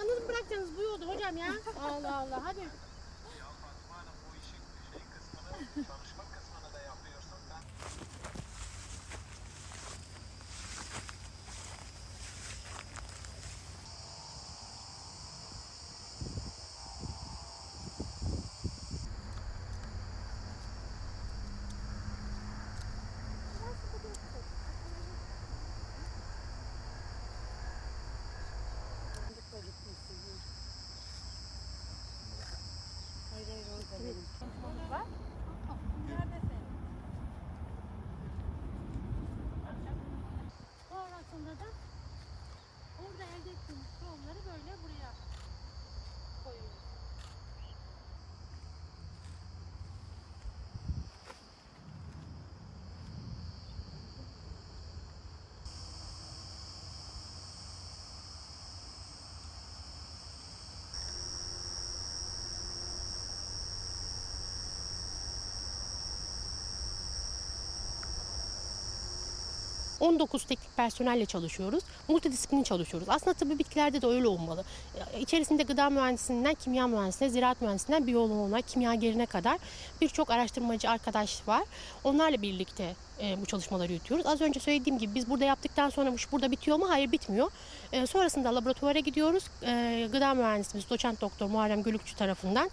yalnız mı bırakacaksınız bu yolda hocam ya? Allah Allah hadi. Hayır hayır orada benim. Sonrasında da orada elde ettiğimiz tohumları ...19 teknik personelle çalışıyoruz. Multidisiplin çalışıyoruz. Aslında tıbbi bitkilerde de öyle olmalı. İçerisinde gıda mühendisliğinden kimya mühendisliğine, ziraat mühendisliğinden biyoloğuna, kimyagerine kadar birçok araştırmacı arkadaş var. Onlarla birlikte e, bu çalışmaları yürütüyoruz. Az önce söylediğim gibi biz burada yaptıktan sonra bu iş burada bitiyor mu? Hayır bitmiyor. E, sonrasında laboratuvara gidiyoruz. E, gıda mühendisimiz doçent doktor Muharrem Gülükçü tarafından